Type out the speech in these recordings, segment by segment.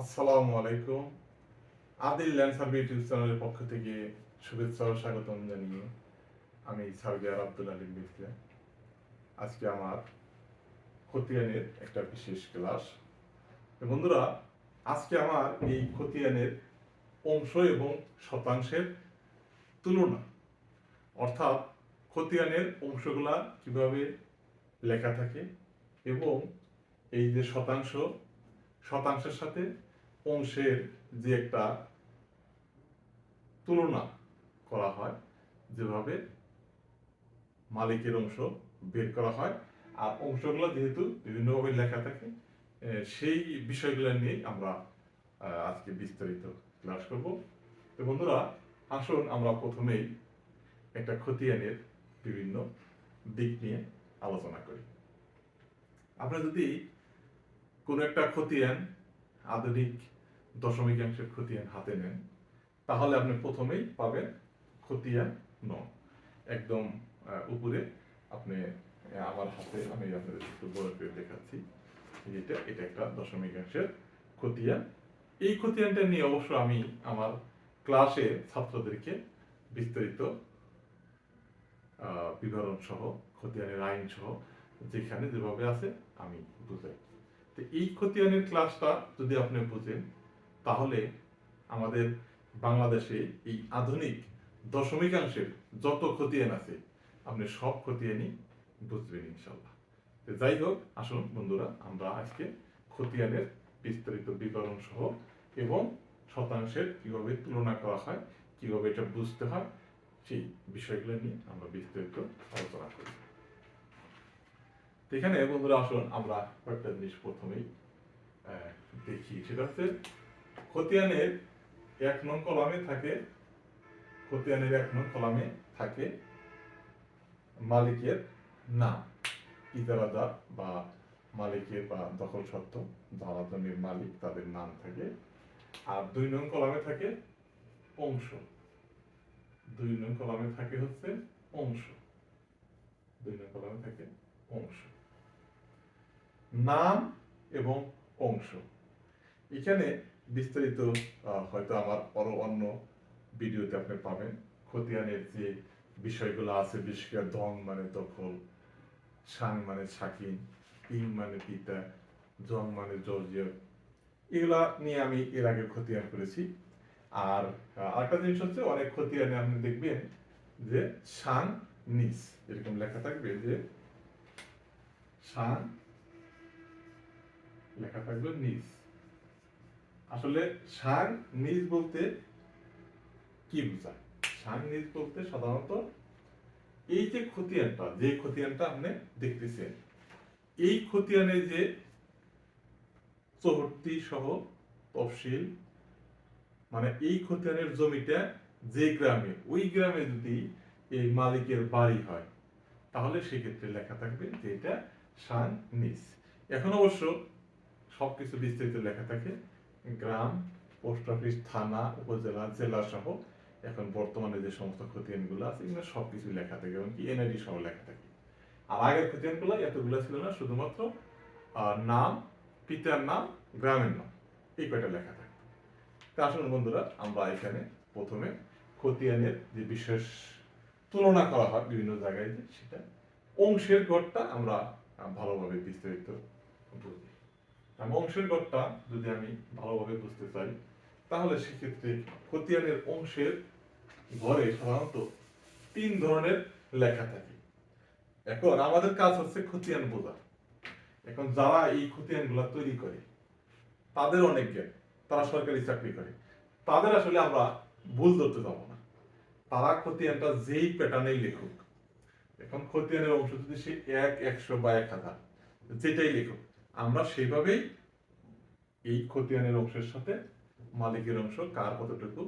আসসালামু আলাইকুম। Adil land survey YouTube চ্যানেলের পক্ষ থেকে শুভেচ্ছা ও স্বাগতম জানিয়ে আমি সার্বিয়ার আব্দুল আলিম মির্জা। আজকে আমার খতিয়ানের একটা বিশেষ ক্লাস। বন্ধুরা, আজকে আমার এই খতিয়ানের অংশ এবং শতাংশের তুলনা, অর্থাৎ খতিয়ানের অংশগুলা কীভাবে লেখা থাকে এবং এই যে শতাংশ শতাংশের সাথে অংশের যে একটা তুলনা করা হয়, যেভাবে মালিকের অংশ বের করা হয়, আর অংশগুলো যেহেতু বিভিন্নভাবে লেখা থাকে সেই বিষয়গুলো নিয়ে আমরা আজকে বিস্তারিত ক্লাস করব। তো বন্ধুরা, আসুন আমরা প্রথমেই একটা খতিয়ানের বিভিন্ন দিক নিয়ে আলোচনা করি। আমরা যদি কোনো একটা খতিয়ান, আধুনিক দশমিকাংশের খতিয়ান হাতে নেন, তাহলে আপনি প্রথমেই পাবেন খতিয়ান ন। একদম উপরে আপনি আমার হাতে আমি আপনাদের একটু বড় করে দেখাচ্ছি। এটা এটা একটা দশমিকাংশের খতিয়ান। এই খতিয়ানটা নিয়ে অবশ্য আমি আমার ক্লাসে ছাত্রদেরকে বিস্তারিত বিবরণ সহ, খতিয়ানের আইন সহ যেখানে যেভাবে আছে আমি বুঝাই। তো এই খতিয়ানের ক্লাসটা যদি আপনি বুঝেন, তাহলে আমাদের বাংলাদেশে এই আধুনিক দশমিকাংশের যত খতিয়ান আছে, আপনি সব খতিয়ানই বুঝবেন ইনশাল্লাহ তো যাই হোক, আসুন বন্ধুরা, আমরা আজকে খতিয়ানের বিস্তারিত বিবরণ সহ এবং শতাংশের কীভাবে তুলনা করা হয়, কীভাবে এটা বুঝতে হয়, সেই বিষয়গুলো নিয়ে আমরা বিস্তারিত আলোচনা করি এখানে বন্ধুরা আসুন, আমরা কয়েকটা জিনিস প্রথমেই দেখি। সেটা হচ্ছে, খতিয়ানের এক নং কলামে থাকে, খতিয়ানের এক নং কলামে থাকে মালিকের নাম। ইজারাদার বা মালিকের বা দখল সত্ত্ব যারা জমির মালিক, তাদের নাম থাকে। আর দুই নং কলামে থাকে অংশ। দুই নং কলামে থাকে হচ্ছে অংশ। দুই নং কলামে থাকে অংশ। নাম এবং অংশ। এখানে বিস্তারিত হয়তো আমার পর অন্য ভিডিওতে আপনি পাবেন। খতিয়ানের যে বিষয়গুলো আছে করে দং মানে দখল সাং মানে সাকিন পিং মানে পিতা, জং মানে জর্জিয়া, এগুলা নিয়ে আমি এর আগে খতিয়ান করেছি। আর আরেকটা জিনিস হচ্ছে, অনেক খতিয়ানে আপনি দেখবেন যে সাং নিস, এরকম লেখা থাকবে যে সাং লেখা থাকবে নিজ। আসলে সাং নিজ বলতে কি বোঝায়? সাং নিজ বলতে সাধারণত এই যে খতিয়ানটা যে খতিয়ানটা আপনি দেখতেছেন, এই খতিয়ানে যে চৌহত্তি সহ তফসিল মানে এই খতিয়ানের জমিটা যে গ্রামে, ওই গ্রামে যদি এই মালিকের বাড়ি হয়, তাহলে সেক্ষেত্রে লেখা থাকবে যে এটা সান নিজ। এখন অবশ্য সবকিছু বিস্তারিত লেখা থাকে। গ্রাম, পোস্ট অফিস, থানা, উপজেলা জেলা সহ এখন বর্তমানে যে সমস্ত খতিয়ানগুলো আছে, এগুলো সবকিছু লেখা থাকে এমনকি এনআইডি সহ লেখা থাকে। আর আগের খতিয়ানগুলো এতগুলো ছিল না, শুধুমাত্র নাম, পিতার নাম, গ্রামের নাম, এই কয়টা লেখা থাকে। তা আসুন বন্ধুরা, আমরা এখানে প্রথমে খতিয়ানের যে বিশেষ তুলনা করা হয় বিভিন্ন জায়গায় যে সেটা অংশের গড়টা আমরা ভালোভাবে বিস্তারিত বুঝি। অংশের গড়টা যদি আমি ভালোভাবে বুঝতে চাই, তাহলে সেক্ষেত্রে খতিয়ানের অংশের ঘরে সাধারণত তিন ধরনের লেখা থাকে। এখন আমাদের কাজ হচ্ছে খতিয়ান বোঝা। এখন যারা এই খতিয়ানগুলা তৈরি করে, তাদের অনেক জ্ঞান, তারা সরকারি চাকরি করে। তাদের আসলে আমরা ভুল ধরতে যাব না। তারা খতিয়ানটা যেই প্যাটার্নেই লেখুক। এখন খতিয়ানের অংশ যদি সে এক, একশো বা এক হাজার, যেটাই লেখুক আমরা সেইভাবেই এই খতিয়ানের অংশের সাথে মালিকের অংশ কার কতটুকু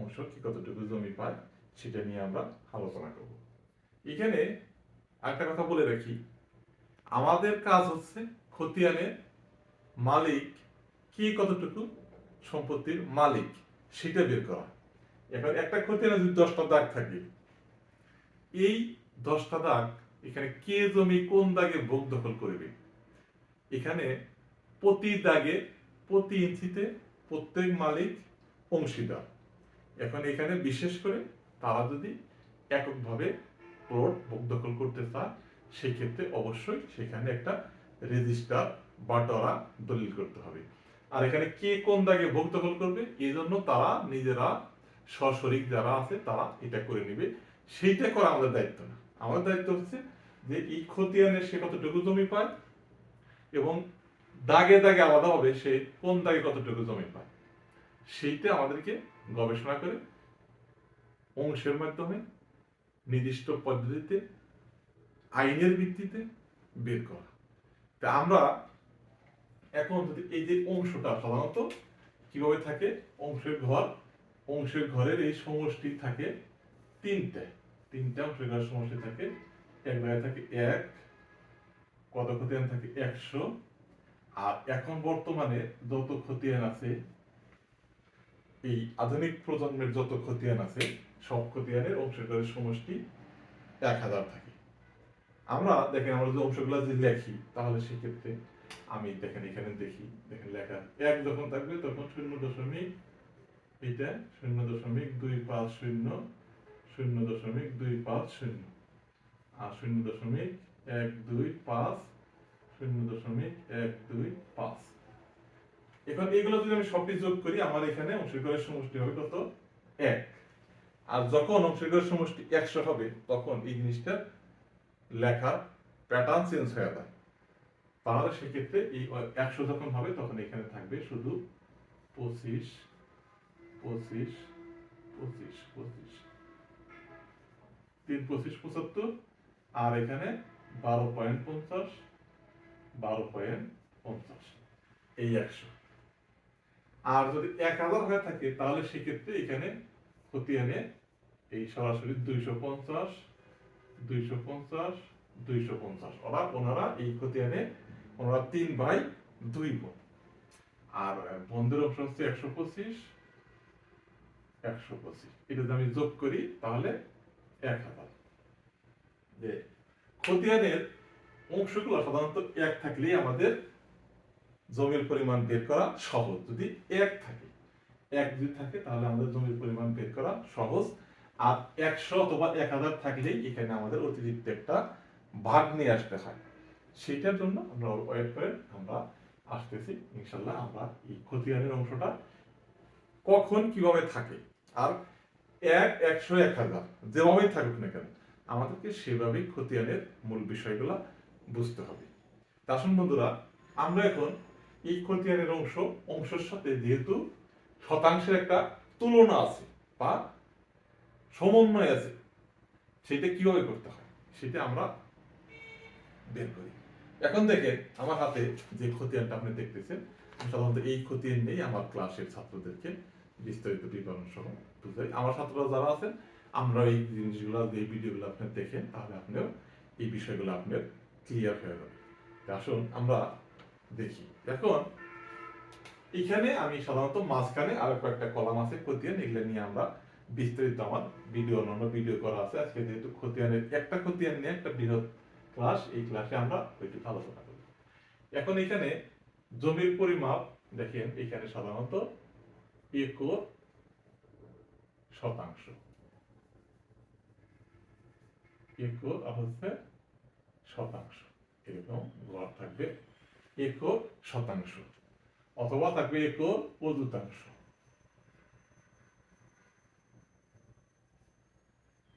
অংশ, কি কতটুকু জমি পায়, সেটা নিয়ে আমরা আলোচনা করব। এখানে একটা কথা বলে রাখি। আমাদের কাজ হচ্ছে খতিয়ানের মালিক কি কতটুকু সম্পত্তির মালিক সেটা বের করা। এখন একটা খতিয়ানে যদি দশটা দাগ থাকে, এই দশটা দাগ এখানে কে জমি কোন দাগে ভোগ দখল করবে? এখানে প্রতি দাগে, প্রতি ইঞ্চিতে প্রত্যেক মালিক অংশীদার। এখন এখানে বিশেষ করে তারা যদি এককভাবে প্লট দখল করতে চায়, সেক্ষেত্রে অবশ্যই সেখানে একটা রেজিস্টার বাটোয়ারা দলিল করতে হবে। আর এখানে কে কোন দাগে ভোগ দখল করবে এই জন্য তারা নিজেরা সশরিক যারা আছে, তারা এটা করে নেবে। সেইটা করা আমাদের দায়িত্ব না। আমাদের দায়িত্ব হচ্ছে যে এই খতিয়ানের সে কতটুকু জমি পায় এবং দাগে দাগে আলাদা হবে সে কোন দাগে কতটুকু জমি পায়। সেইটা আমাদেরকে গবেষণা করে অংশের মাধ্যমে, নির্দিষ্ট পদ্ধতিতে, আইনের ভিত্তিতে বের করা। তা আমরা এখন যদি এই যে অংশটা সাধারণত কীভাবে থাকে, অংশের ঘর, অংশের ঘরের এই সমষ্টি থাকে তিনটে। তিনটা অংশের ঘরের সমষ্টি থাকে, এক জায়গায় থাকে এক কত খতিয়ান থাকে? একশো। আর এখন বর্তমানে যত খতিয়ান আছে, এই আধুনিক প্রজন্মের যত খতিয়ান আছে, সব খতিয়ানের অংশের ঘরের সমষ্টি এক হাজার থাকে। আমরা দেখেন, আমরা যদি অংশগুলো যদি লেখি, তাহলে সেক্ষেত্রে আমি দেখেন, এখানে দেখি, দেখেন লেখা এক যখন থাকবে, তখন শূন্য দশমিক এটা, শূন্য দশমিক দুই পাঁচ শূন্য শূন্য দশমিক দুই পাঁচ শূন্য। আর শূন্য দশমিক এক, দুই, পাঁচ। শূন্য দশমিক এক, দুই, পাঁচ। এখন এগুলো যদি আমি সবটি যোগ করি, আমার এখানে অংশীকরের সমষ্টি হবে কত? এক। আর যখন অংশীকরের সমষ্টি একশো হবে, তখন এই জিনিসটা লেখার প্যাটার্ন চেঞ্জ হয়ে যায়। তাহলে সেক্ষেত্রে এই একশো যখন হবে, তখন এখানে থাকবে শুধু পঁচিশ পঁচিশ পঁচিশ পঁচিশ। তিন, পঁচিশ, পঁচাত্তর। আর এখানে বারো পয়েন্ট পঞ্চাশ, বারো পয়েন্ট পঞ্চাশ। এই একশো। আর যদি এক হাজার হয়ে থাকে, তাহলে সেক্ষেত্রে এখানে খতিয়ানে এই সরাসরি দুইশো পঞ্চাশ দুইশো পঞ্চাশ দুইশো পঞ্চাশ। ওরা ওনারা এই খতিয়ানে ওনারা তিন ভাই দুই বোন আর বন্ধের অংশ হচ্ছে একশো পঁচিশ একশো পঁচিশ। এটা যদি আমি যোগ করি, তাহলে এক হাজার। যে খতিয়ানের অংশগুলো সাধারণত এক থাকলেই আমাদের জমির পরিমাণ বের করা সহজ। যদি এক থাকে, এক যদি থাকে তাহলে আমাদের জমির পরিমাণ বের করা সহজ। আর একশো অথবা এক হাজার থাকলেই এখানে আমাদের অতিরিক্ত একটা ভাগ নিয়ে আসতে হয়। সেটার জন্য আমরা ওয়েট করে আমরা আসতেছি। ইনশাল্লাহ আমরা এই খতিয়ানের অংশটা কখন কীভাবে থাকে। আর এক, একশো, এক হাজার যেভাবেই থাকুক না কেন আমাদেরকে সেভাবেই খতিয়ানের মূল বিষয়গুলো বুঝতে হবে। তা আসুন বন্ধুরা, আমরা এখন এই খতিয়ানের অংশ, অংশের সাথে যেহেতু শতাংশের একটা তুলনা আছে বা সমন্বয় আছে, সেটা কীভাবে করতে হয় সেটা আমরা বের করি। এখন দেখেন, আমার হাতে যে খতিয়ানটা আপনি দেখতেছেন, সাধারণত এই খতিয়ান নেই আমার ক্লাসের ছাত্রদেরকে বিস্তারিত বিবরণ সহ আমার ছাত্ররা যারা আছেন আমরা এই জিনিসগুলো, এই ভিডিওগুলো আপনি দেখেন, তাহলে আপনিও এই বিষয়গুলো আপনার ক্লিয়ার হয়ে যাবে। আসুন, আমরা দেখি। এখন, এখানে আমি সাধারণত মাঝখানে আরও কয়েকটা কলাম আছে, খতিয়ান, এগুলো নিয়ে আমরা বিস্তারিত আমার ভিডিও, অন্যান্য ভিডিও করা আছে। আজকে যেহেতু খতিয়ানের, একটা খতিয়ান নিয়ে একটা বৃহৎ ক্লাস এই ক্লাসে আমরা ওইটু আলোচনা করি এখন এখানে জমির পরিমাপ, দেখেন, এখানে সাধারণত একর শতাংশ। আর হচ্ছে শতাংশ। এরকম ঘর থাকবে একর শতাংশ অথবা থাকবে একর পদুতাংশ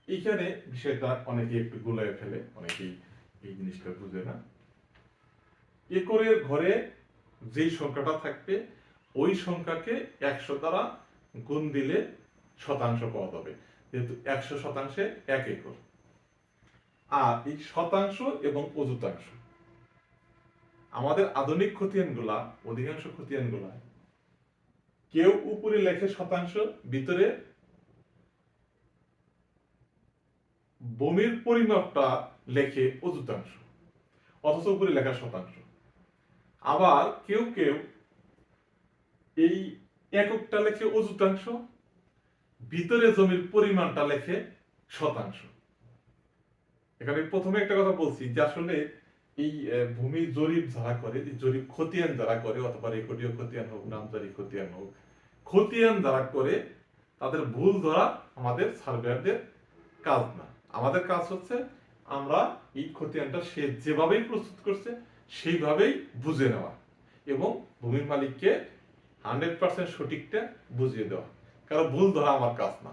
এইখানে বিষয়টা অনেকে একটু গোলায় ফেলে, অনেকেই এই জিনিসটা বুঝে না। একরের ঘরে যেই সংখ্যাটা থাকবে, ওই সংখ্যাকে একশো দ্বারা গুণ দিলে শতাংশ পাওয়া যাবে। যেহেতু একশো শতাংশে এক একর। আর এই শতাংশ এবং অযুতাংশ। আমাদের আধুনিক খতিয়ানগুলা অধিকাংশ খতিয়ানগুলা কেউ উপরে লেখে শতাংশ, ভিতরে বমির পরিমাপটা লেখে অযুতাংশ, অথচ উপরে লেখা শতাংশ। আবার কেউ কেউ এই এককটা লেখে অযুতাংশ, ভিতরে জমির পরিমাণটা লেখে শতাংশ। এখানে প্রথমে একটা কথা বলছি যে আসলে এই ভূমি জরিপ যারা করে জরিপ খতিয়ান যারা করে, অথবা রেকর্ডীয় খতিয়ান হোক, নামজারি খতিয়ান হোক, খতিয়ান যারা করে, তাদের ভুল ধরা আমাদের সার্ভেয়ারদের কাজ না। আমাদের কাজ হচ্ছে আমরা এই খতিয়ানটা সে যেভাবেই প্রস্তুত করছে, সেইভাবেই বুঝে নেওয়া এবং ভূমির মালিককে হান্ড্রেড পার্সেন্ট সঠিকটা বুঝিয়ে দেওয়া। কারণ ভুল ধরা আমার কাজ না।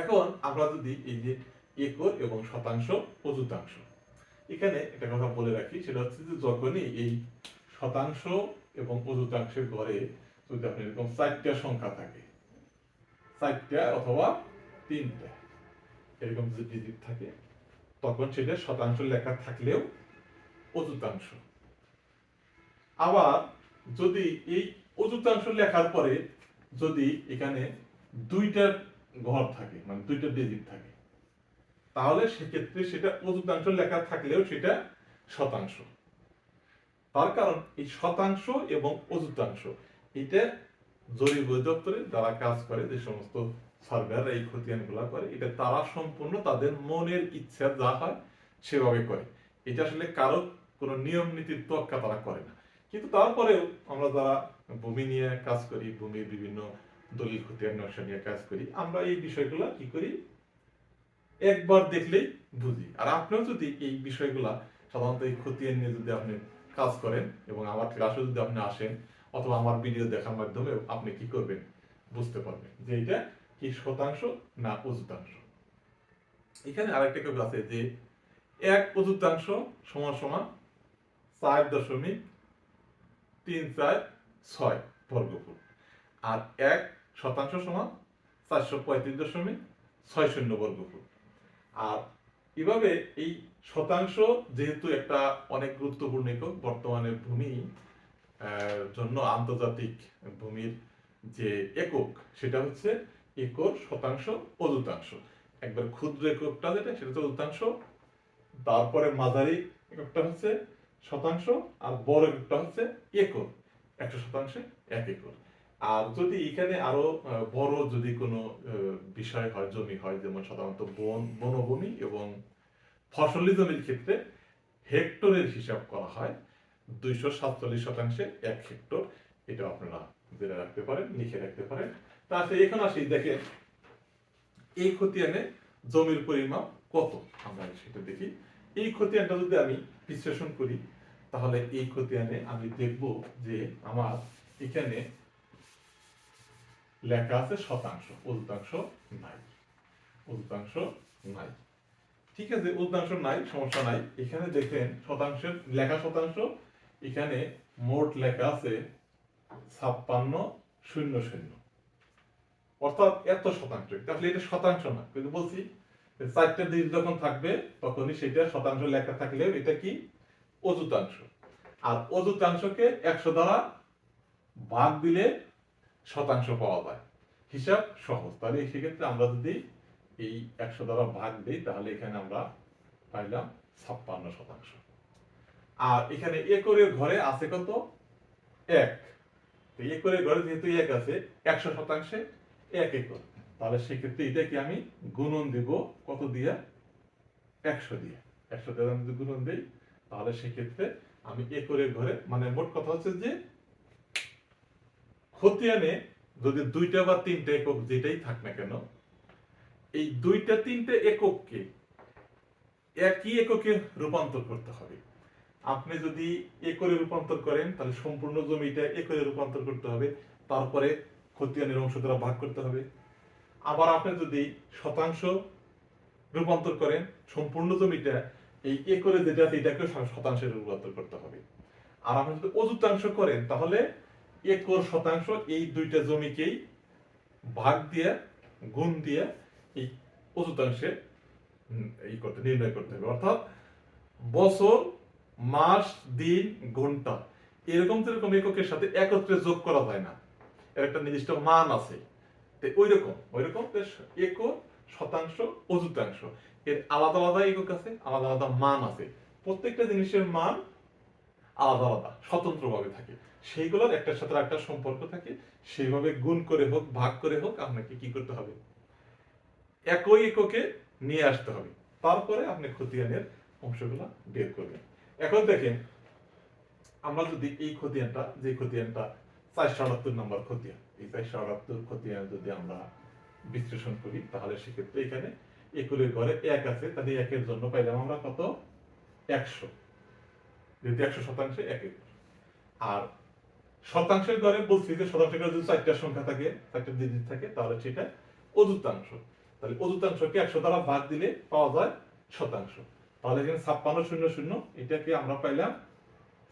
এখন আমরা যদি এই যে একর এবং শতাংশ অযুতাংশ এখানে একটা কথা বলে রাখি, সেটা হচ্ছে যে যখনই এই শতাংশ এবং অযুতাংশের ঘরে যদি আপনি এরকম চারটা সংখ্যা থাকে, চারটা অথবা তিনটা, এরকম যদি ডিজিট থাকে, তখন সেটা শতাংশ লেখা থাকলেও অযুতাংশ আবার যদি এই অযুতাংশ লেখার পরে যদি এখানে দুইটা ঘর থাকে মানে দুইটা ডিজিট থাকে তাহলে সেক্ষেত্রে সেটা অযুতাংশ লেখা থাকলেও সেটা শতাংশ। তার কারণ এই শতাংশ এবং অযুতাংশ এটা জরিপ অধিদপ্তরে যারা কাজ করে, যে সমস্ত সার্ভেয়ার এই খতিয়ানগুলো করে, এটা তারা সম্পূর্ণ তাদের মনের ইচ্ছা যা হয় সেভাবে করে। এটা আসলে কারও কোনো নিয়ম নীতির তোয়াক্কা তারা করে না। কিন্তু তারপরেও আমরা যারা ভূমি নিয়ে কাজ করি, ভূমির বিভিন্ন দলিল, খতিয়ান, নকশা নিয়ে কাজ করি, আমরা এই বিষয়গুলো কি করি? একবার দেখলেই বুঝি। আর আপনিও যদি এই বিষয়গুলা সাধারণত এই খতিয়ান নিয়ে যদি আপনি কাজ করেন এবং আমার ক্লাসে যদি আপনি আসেন অথবা আমার ভিডিও দেখার মাধ্যমে আপনি কি করবেন বুঝতে পারবেন যে এটা কি শতাংশ না অযুতাংশ। এখানে আরেকটা কেউ আছে যে, এক অযুতাংশ সমান সমান চার দশমিক তিন চার ছয় বর্গফুট আর এক শতাংশ সমান চারশো পঁয়ত্রিশ দশমিক ছয় শূন্য বর্গফুট। আর এভাবে এই শতাংশ যেহেতু একটা অনেক গুরুত্বপূর্ণ একক, বর্তমানে ভূমি জন্য আন্তর্জাতিক ভূমির যে একক, সেটা হচ্ছে একর শতাংশ অযুতাংশ। একবার ক্ষুদ্র এককটা যেটা, সেটা হচ্ছে অযুতাংশ, তারপরে মাঝারি এককটা হচ্ছে শতাংশ, আর বড় এককটা হচ্ছে একর, একশো শতাংশে এক একর। আর যদি এখানে আরও বড় যদি কোনো বিষয় হয়, জমি হয়, যেমন সাধারণত বন, বনভূমি এবং ফসলি জমির ক্ষেত্রে হেক্টরের হিসাব করা হয়, দুইশো সাতচল্লিশ শতাংশে এক হেক্টর। এটা আপনারা জেনে রাখতে পারেন, লিখে রাখতে পারেন। তাহলে এখন আসি, দেখেন, এই খতিয়ানে জমির পরিমাপ কত? আমরা সেটা দেখি। এই খতিয়ানটা যদি আমি বিশ্লেষণ করি, তাহলে এই খতিয়ানে আমি দেখব যে আমার এখানে লেখা আছে শতাংশ অযুতাংশ নাই। অযুতাংশ নাই। ঠিক আছে অযুতাংশ নাই, সমস্যা নাই। এখানে দেখেন শতাংশের, লেখা শতাংশ, এখানে মোট লেখা আছে ছাপ্পান্ন শূন্য শূন্য। অর্থাৎ এত শতাংশ। তাহলে এটা শতাংশ না, কিন্তু বলছি চারটে দিন যখন থাকবে, তখনই সেটা শতাংশ লেখা থাকলেও এটা কি? অযুতাংশ। আর অযুতাংশকে একশো দ্বারা ভাগ দিলে শতাংশ পাওয়া যায়। হিসাব সহজ। তাহলে সেক্ষেত্রে আমরা যদি এই একশো দ্বারা ভাগ দিই, তাহলে এখানে আমরা পাইলাম ছাপ্পান্ন শতাংশ। আর এখানে একরের ঘরে আছে কত? এক। একরের ঘরে যেহেতু এক আছে, একশো শতাংশে এক একর। তাহলে সেক্ষেত্রে এটাকে আমি গুণন দিব কত দিয়ে? একশো দিয়ে। একশো দিয়ে আমি যদি গুণন দিই, তাহলে সেক্ষেত্রে আমি একরের ঘরে মানে মোট কথা হচ্ছে যে খতিয়ানে যদি দুইটা বা তিনটা একক যেটাই থাক না কেন, এই দুইটা তিনটে একককে একই এককে রূপান্তর করতে হবে। আপনি যদি একরে রূপান্তর করেন, তাহলে সম্পূর্ণ জমিটা একরে রূপান্তর করতে হবে, তারপরে খতিয়ানের অংশ দ্বারা ভাগ করতে হবে। আবার আপনি যদি শতাংশ রূপান্তর করেন, সম্পূর্ণ জমিটা এই একরে যেটা আছে এটাকে শতাংশে রূপান্তর করতে হবে। আর আপনি যদি অযুতাংশ করেন, তাহলে একর শতাংশ এই দুইটা জমিকেই ভাগ দিয়ে, গুণ দিয়ে এই অযুতাংশে এই করতে, নির্ণয় করতে হবে। অর্থাৎ বছর, মাস, দিন, ঘণ্টা, এরকম যেরকম এককের সাথে একত্রে যোগ করা যায় না, এর একটা নির্দিষ্ট মান আছে। ওই রকম ওই রকম একক শতাংশ অযুতাংশ এর আলাদা আলাদা একক আছে, আলাদা আলাদা মান আছে। প্রত্যেকটা জিনিসের মান আলাদা আলাদা, স্বতন্ত্রভাবে থাকে। সেইগুলোর একটার সাথে একটা সম্পর্ক থাকে। সেইভাবে গুণ করে হোক, ভাগ করে হোক, আপনাকে কি করতে হবে? একই এককে নিয়ে আসতে হবে। তারপরে আপনি খতিয়ানের অংশগুলো বের করবেন। এখন দেখেন, আমরা যদি এই খতিয়ানটা, যে খতিয়ানটা চারশো আটাত্তর নম্বর খতিয়ান, এই চারশো আটাত্তর খতিয়ান যদি আমরা বিশ্লেষণ করি, তাহলে সেক্ষেত্রে এখানে একুলের ঘরে এক আছে, তাহলে একের জন্য পাইলাম আমরা কত? একশো। যেহেতু একশো শতাংশে এক আর শতাংশের ঘরে বলছি যে শতাংশের ঘরে যদি চারটা সংখ্যা থাকে, চারটা ডিজিট থাকে, তাহলে সেটা অযুতাংশ তাহলে অযুতাংশকে একশো দ্বারা ভাগ দিলে পাওয়া যায় শতাংশ। তাহলে এখানে ছাপ্পান্ন শূন্য শূন্য, এটাকে আমরা পাইলাম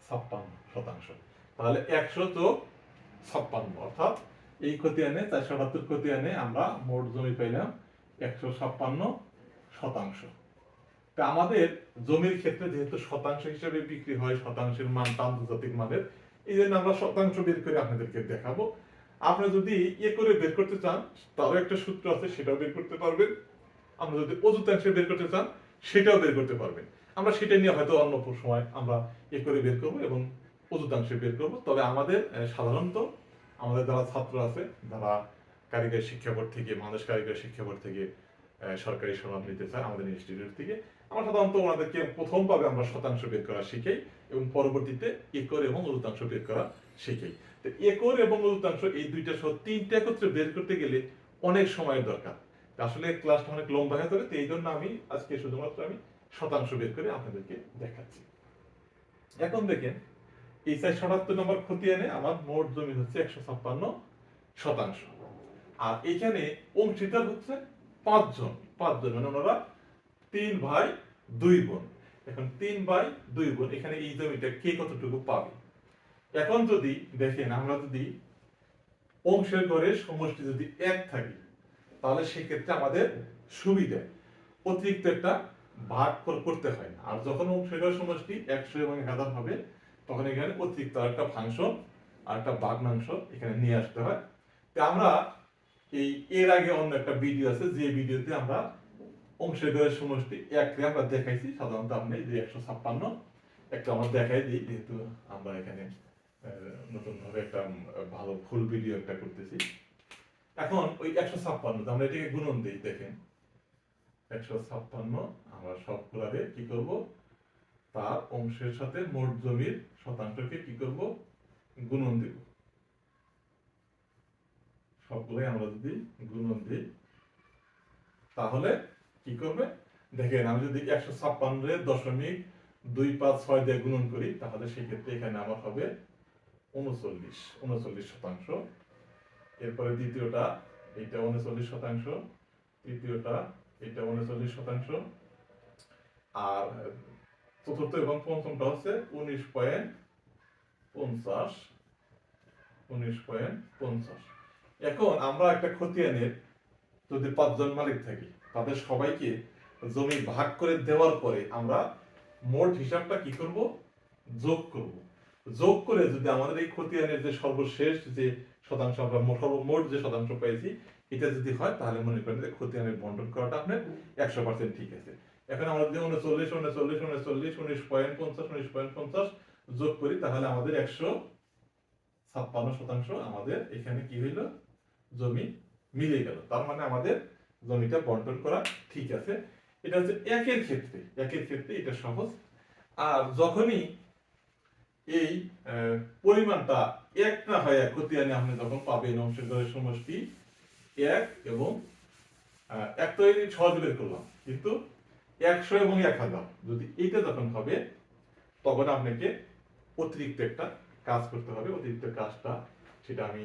ছাপ্পান্ন শতাংশ। তাহলে একশো যোগ ছাপ্পান্ন, অর্থাৎ এই খতিয়ানে চারশো আটাত্তর খতিয়ানে আমরা মোট জমি পাইলাম একশো ছাপ্পান্ন শতাংশ। তা আমাদের জমির ক্ষেত্রে যেহেতু শতাংশ হিসেবে বিক্রি হয়, শতাংশের মানটা আন্তর্জাতিক মানের এই জন্য আমরা শতাংশ বের করে আপনাদেরকে দেখাবো। আপনি যদি ইয়ে করে বের করতে চান, তারও একটা সূত্র আছে, সেটাও বের করতে পারবেন। আমরা যদি অযুতাংশে বের করতে চান, সেটাও বের করতে পারবেন। আমরা সেটা নিয়ে হয়তো অন্য সময় আমরা এ করে বের করব এবং অযুতাংশে বের করব। তবে আমাদের সাধারণত আমাদের যারা ছাত্র আছে, যারা কারিগরি শিক্ষা বোর্ড থেকে মানুষ কারিগরি শিক্ষা বোর্ড থেকে সরকারি সনদ নিতে চায়, আমাদের ইনস্টিটিউট থেকে আমরা সাধারণত ওনাদেরকে প্রথম ভাবে আমরা শতাংশ বের করা শিখাই এবং পরবর্তীতে একর এবং অযুতাংশ বের করা শিখাই। তো একর এবং অযুতাংশ এই দুইটা সহ তিনটা একত্রে বের করতে গেলে অনেক সময়ের দরকার। আসলে ক্লাসটা অনেক লম্বা হয়ে যাবে, তো এই জন্য আমি আজকে শুধুমাত্র আমি শতাংশ বের করে আপনাদেরকে দেখাচ্ছি। এখন দেখেন, এই চার সাতাত্তর নম্বর খতিয়ানে আমার মোট জমি হচ্ছে একশো ছাপ্পান্ন শতাংশ। আর এখানে অংশীদার হচ্ছে পাঁচজন পাঁচজন মানে ওনারা তিন ভাই দুই বোন। এখন তিন ভাই দুই বোন, এখানে এই জমিটা কে কতটুকু পাবে? এখন যদি দেখেন, আমরা যদি অংশের ঘরে সমষ্টি যদি এক থাকে, তাহলে সেক্ষেত্রে আমাদের সুবিধা অতিরিক্ত একটা ভাগ করতে হয় না। আর যখন অংশের ঘরে সমষ্টি একশো এবং হাজার হবে, তখন এখানে অতিরিক্ত একটা ফাংশন, আর একটা বাগনাংশ এখানে নিয়ে আসতে হয়। তো আমরা এই এর আগে অন্য একটা ভিডিও আছে, যে ভিডিওতে আমরা অংশের ঘরের সমষ্টি একরে আমরা দেখাইছি, সাধারণত আপনি যে একশো ছাপ্পান্ন, একটা আমরা দেখাই দিই, যেহেতু আমরা এখানে নতুন ভাবে একটা ভালো ফুল ভিডিও একটা করতেছি। এখন ওই একশো ছাপ্পান্ন আমরা এটাকে গুণন দিই, দেখেন। একশো ছাপ্পান্ন, আমরা সবগুলারে কি করব? তার অংশের সাথে মোট জমির শতাংশকে কি করব? গুণন দেব। সবগুলোই আমরা যদি গুণন দিই, তাহলে কি করবে? দেখেন, আমি যদি একশো ছাপ্পান্ন দশমিক দুই পাঁচ ছয় দিয়ে গুণন করি, তাহলে সেক্ষেত্রে এখানে আমার হবে উনচল্লিশ উনচল্লিশ শতাংশ। এরপরে দ্বিতীয়টা, এটা উনচল্লিশ শতাংশ, তৃতীয়টা, এটা উনচল্লিশ শতাংশ। আর চতুর্থ এবং পঞ্চমটা হচ্ছে উনিশ পয়েন্ট পঞ্চাশ, উনিশ পয়েন্ট পঞ্চাশ। এখন আমরা একটা খতিয়ানের যদি পাঁচজন মালিক থাকি তাদের সবাইকে জমি ভাগ করে দেওয়ার পরে আমরা মোট হিসাবটা কি করব? যোগ করব। যোগ করে যদি আমাদের এই খতিয়ানের যে সর্বশেষ যে শতাংশ, আমরা মোট মোট যে শতাংশ পেয়েছি, এটা যদি হয়, তাহলে মনে করেন যে খতিয়ানের বন্টন করাটা আপনার একশো পার্সেন্ট ঠিক আছে। এখন আমরা যদি উনচল্লিশ উনচল্লিশ উনচল্লিশ, উনিশ পয়েন্ট পঞ্চাশ, উনিশ পয়েন্ট পঞ্চাশ যোগ করি, তাহলে আমাদের একশো ছাপ্পান্ন শতাংশ আমাদের এখানে কি হইল? জমি মিলে গেল। তার মানে আমাদের জমিটা বন্টন করা ঠিক আছে। এটা হচ্ছে একের ক্ষেত্রে একের ক্ষেত্রে এটা সহজ। আর যখনই এই পরিমাণটা এক না হয়, এক খতিয়ানে আপনি যখন পাবেন অংশের দরের সমষ্টি এক এবং এক তো এই সহজ বের করলাম, কিন্তু একশো এবং এক হাজার, যদি এইটা যখন হবে, তখন আপনাকে অতিরিক্ত একটা কাজ করতে হবে। অতিরিক্ত কাজটা সেটা আমি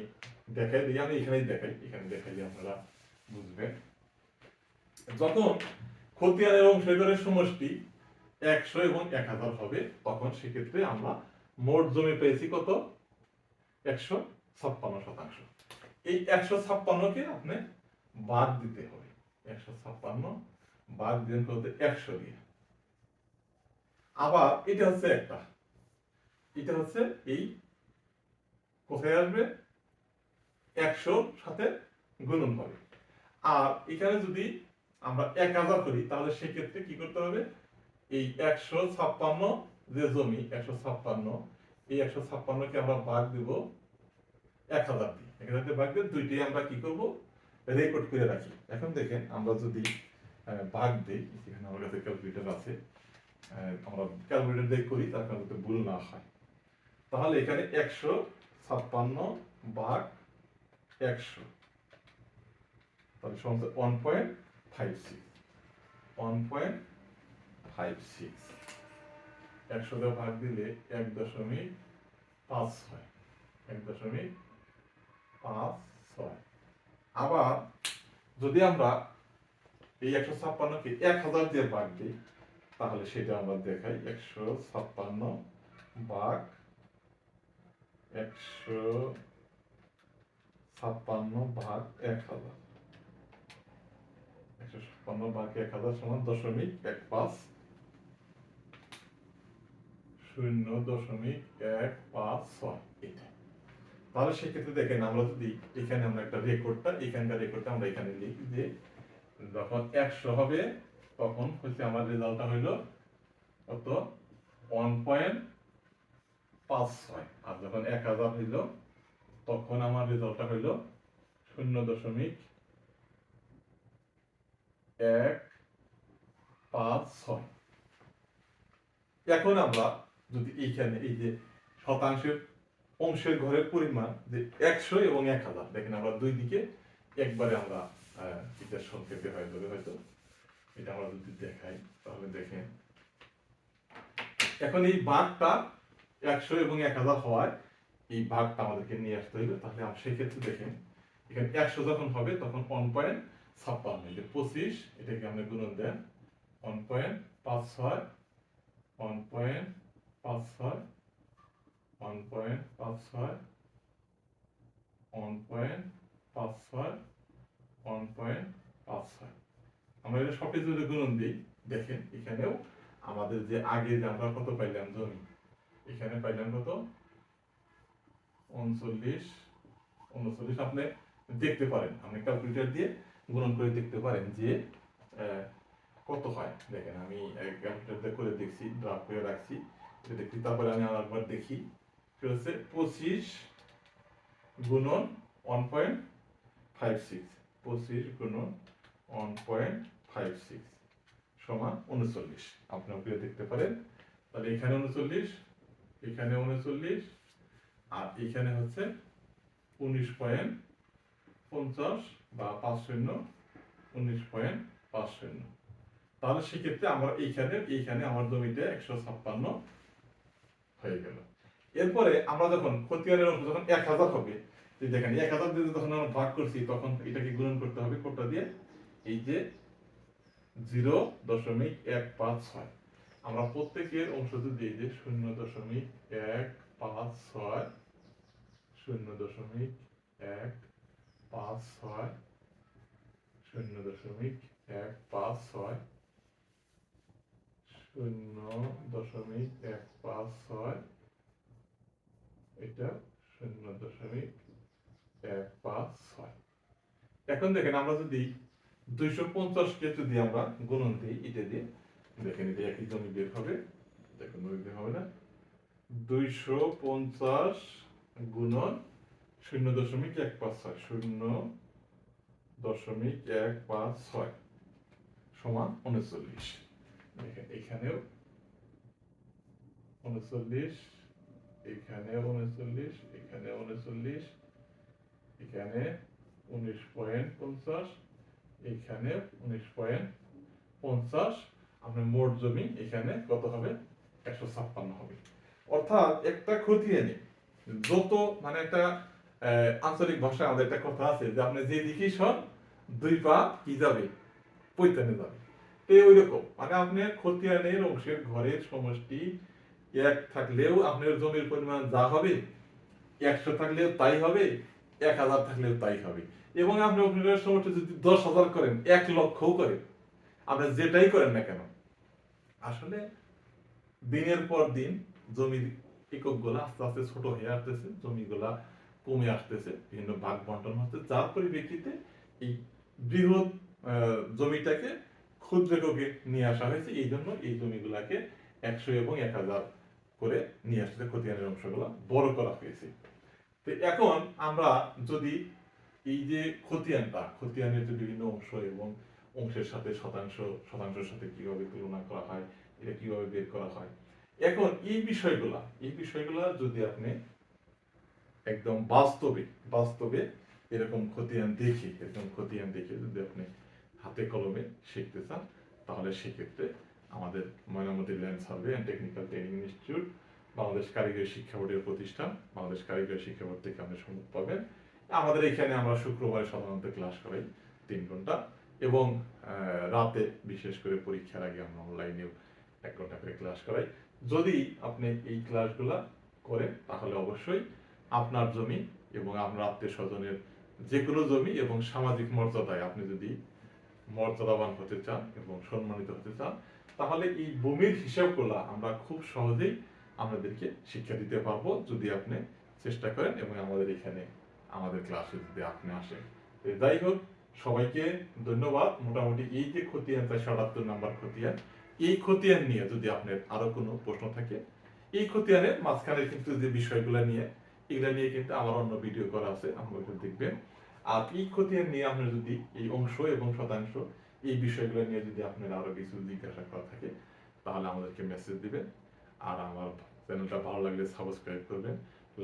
দেখাই দিই, আমি এখানেই দেখাই, এখানে দেখাইলে আপনারা বুঝবেন। যখন খতিয়ান এবং সেদরের সমষ্টি একশো এবং এক হাজার হবে, তখন সেক্ষেত্রে আমরা মোট জমি পেয়েছি কত? একশো ছাপ্পান্ন শতাংশ। এই একশো ছাপ্পান্নকে আপনি বাদ দিতে হবে। একশো ছাপ্পান্ন বাদ দিন করতে একশো দিয়ে। আবার এটা হচ্ছে একটা। এটা হচ্ছে এই কোথায় আসবে? একশোর সাথে গুণন হবে। আর এখানে যদি আমরা এক হাজার করি, তাহলে সেক্ষেত্রে কি করতে হবে? এই একশো ছাপ্পান্ন যে জমি, একশো ছাপ্পান্ন, এই একশো ছাপ্পান্নকে আমরা ভাগ দিব এক হাজার দিয়ে। এক হাজার ভাগ দিয়ে দুইটি আমরা কি করব? রেকর্ড করে রাখি। এখন দেখেন, আমরা যদি ভাগ দিই, এখানে আমার কাছে ক্যালকুলেটার আছে আমরা ক্যালকুলেটার দিয়ে করি, তার কারণে যাতে ভুল না হয়। তাহলে এখানে একশো ছাপ্পান্ন ভাগ একশো, তাহলে সমস্ত one point five one point five ভাগ দিলে এক দশমিক পাঁচ ছয়। এক দশমিক পাঁচ ছয়। আবার যদি আমরা এই একশো ছাপ্পান্নকে এক হাজার দিয়ে ভাগ দিই, তাহলে সেটা আমরা দেখাই একশো ছাপ্পান্ন ভাগ একশো ছাপ্পান্ন ভাগ এক হাজার। একশো ছাপ্পান্ন ভাগ এক হাজার সমান দশমিক এক পাঁচ। শূন্য দশমিক এক তাহলে সেক্ষেত্রে দেখেন আমরা যদি এখানে আমরা একটা রেকর্ডটা, এখানকার রেকর্ডটা আমরা এখানে লিখি যে যখন একশো হবে, তখন হচ্ছে আমার রেজাল্টটা হইল কত? ওয়ান পয়েন্ট পাঁচ ছয়। আর যখন এক হাজার হইল, তখন আমার রেজাল্টটা হইল শূন্য দশমিক এক, পাঁচ, ছয়। এখন আমরা যদি এইখানে এই যে শতাংশের অংশের ঘরের পরিমাণ যে একশো এবং এক হাজার, দেখেন আমরা দুই দিকে একবারে আমরা এটা সংক্ষেপে হয়ে যাবে হয়তো। এটা আমরা যদি দেখাই, তাহলে দেখেন। এখন এই ভাগটা একশো এবং এক হাজার হওয়ায় এই ভাগটা আমাদেরকে নিয়ে আসতে হইবে। তাহলে সেক্ষেত্রে দেখেন, এখানে একশো যখন হবে, তখন ওয়ান পয়েন্ট ছাপ্পান্ন যে পঁচিশ, এটাকে আমরা গুণন দেন ওয়ান পয়েন্ট পাঁচ ছয় ওয়ান পয়েন্ট পাঁচ ছয় ওয়ান পয়েন্ট পাঁচ ছয় ওয়ান পয়েন্ট পাঁচ ছয় ওয়ান পয়েন্ট পাঁচ ছয়। আমরা এটা সব কিছু যদি গুণন দিই, দেখেন এখানেও আমাদের যে আগে যে আমরা কত পাইলাম জমি, এখানে পাইলাম কত? উনচল্লিশ উনচল্লিশ, আপনি দেখতে পারেন, আপনি ক্যালকুলেটর দিয়ে গুণন করে দেখতে পারেন যে কত হয়। দেখেন আমি করে দেখছি ড্রাফট করে রাখছি। দেখছি তারপরে আমি আরেকবার দেখি। সেটা হচ্ছে? পঁচিশ গুণন ওয়ান পয়েন্ট ফাইভ সিক্স পঁচিশ গুণন ওয়ান পয়েন্ট ফাইভ সিক্স সমান উনচল্লিশ। আপনি ওকে দেখতে পারেন। তাহলে এখানে উনচল্লিশ এখানে উনচল্লিশ, আর এখানে হচ্ছে উনিশ পয়েন্ট পঞ্চাশ বা পাঁচ শূন্য, উনিশ পয়েন্ট পাঁচ শূন্য। তাহলে সেক্ষেত্রে আমরা এইখানে এইখানে আমার জমিতে একশো ছাপ্পান্ন হয়ে গেল। এরপরে আমরা যখন খতিয়ানের অংশ যখন এক হাজার হবে এই দেখেন এক হাজার দিয়ে যখন আমরা ভাগ করছি, তখন এটাকে গুণন করতে হবে কোনটা দিয়ে, এই যে জিরো দশমিক এক পাঁচ ছয়। আমরা প্রত্যেকের অংশ যদি এই যে শূন্য দশমিক এক পাঁচ ছয়, শূন্য দশমিক এক পাঁচ ছয়, শূন্য দশমিক এক পাঁচ ছয়, শূন্য দশমিক এক পাঁচ ছয়, এটা শূন্য দশমিক এক পাঁচ ছয়। এখন দেখেন আমরা যদি দুইশো পঞ্চাশকে যদি আমরা গুণন দিই, এটা দিয়ে দেখেন এটা একই জমি বের হবে, দেখুন হবে না। দুইশো পঞ্চাশ গুণন শূন্য দশমিক এক পাঁচ ছয়, শূন্য দশমিক এক পাঁচ ছয় সমান উনচল্লিশ। এখানেও উনচল্লিশ এখানে উনচল্লিশ এখানে উনচল্লিশ, এখানে উনিশ পয়েন্ট পঞ্চাশ, এখানে উনিশ পয়েন্ট পঞ্চাশ। আপনার মোট জমি এখানে কত হবে? একশো ছাপ্পান্ন হবে। অর্থাৎ একটা খতিয়ানি যত মানে একটা আঞ্চলিক ভাষায় আমাদের একটা কথা আছে যে আপনি যে দিকেই সব দুই পা কি যাবে? পৈতানে যাবে। তো ওই রকম মানে আপনি খতিয়ানের অংশের ঘরের সমষ্টি এক থাকলেও আপনার জমির পরিমাণ যা হবে, একশো থাকলেও তাই হবে, এক হাজার থাকলেও তাই হবে। এবং আপনি আপনার সমষ্টি যদি দশ হাজার করেন, এক লক্ষও করেন। আপনি যেটাই করেন না কেন, আসলে দিনের পর দিন জমির এককগুলো আস্তে আস্তে ছোট হয়ে আসতেছে, জমিগুলা কমে আসতেছে। বিভিন্ন ভাগ বন্টন হচ্ছে, যার পরিপ্রেক্ষিতে এই বৃহৎ জমিটাকে ক্ষুদ্র এককে নিয়ে আসা হয়েছে। এই জন্য এই জমিগুলাকে একশো এবং এক হাজার করে নিয়ে আসতে খতিয়ানের অংশগুলো বড় করা হয়েছে। তো এখন আমরা যদি এই যে খতিয়ানটা, খতিয়ানের যে বিভিন্ন অংশ এবং অংশের সাথে শতাংশ, শতাংশের সাথে কীভাবে তুলনা করা হয়, এটা কীভাবে বের করা হয়, এখন এই বিষয়গুলা এই বিষয়গুলা যদি আপনি একদম বাস্তবে বাস্তবে এরকম খতিয়ান দেখে, এরকম খতিয়ান দেখে যদি আপনি হাতে কলমে শিখতে চান, তাহলে সেক্ষেত্রে আমাদের Mainamati land survey and technical training institute, Bangladesh কারিগরি শিক্ষা বোর্ডের প্রতিষ্ঠান, বাংলাদেশ কারিগরি শিক্ষা বোর্ড থেকে আপনি সুযোগ পাবেন। আমাদের এখানে আমরা শুক্রবারে সাধারণত ক্লাস করাই তিন ঘণ্টা এবং রাতে বিশেষ করে পরীক্ষার আগে আমরা অনলাইনেও এক ঘণ্টা করে ক্লাস করাই। যদি আপনি এই ক্লাসগুলা করেন, তাহলে অবশ্যই আপনার জমি এবং আপনার আত্মীয় স্বজনের যে কোনো জমি এবং সামাজিক মর্যাদায় আপনি যদি মর্যাদাবান হতে চান এবং সম্মানিত হতে চান, তাহলে এই ভূমির হিসাবগুলা আমরা খুব সহজেই আপনাদেরকে শিক্ষা দিতে পারব যদি আপনি চেষ্টা করেন এবং আমাদের এখানে আমাদের ক্লাসে যদি আপনি আসেন। যাই হোক, সবাইকে ধন্যবাদ। মোটামুটি এই যে খতিয়ান চারশো আটাত্তর নাম্বার খতিয়ান, এই খতিয়ান নিয়ে যদি আপনার আরও কোনো প্রশ্ন থাকে, এই খতিয়ানের মাঝখানে কিন্তু যে বিষয়গুলো নিয়ে এগুলা নিয়ে কিন্তু আমার অন্য ভিডিও করা আছে, আপনারা একটু দেখবেন। আর এই খতিয়ান নিয়ে আপনার যদি এই অংশ এবং শতাংশ এই বিষয়গুলো নিয়ে যদি আপনার আরও কিছু জিজ্ঞাসা করা থাকে, তাহলে আমাদেরকে মেসেজ দিবেন। আর আমার চ্যানেলটা ভালো লাগলে সাবস্ক্রাইব করবেন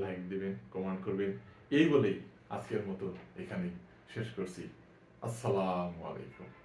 লাইক দিবেন কমেন্ট করবেন। এই বলেই আজকের মতো এখানেই শেষ করছি। আসসালামু আলাইকুম।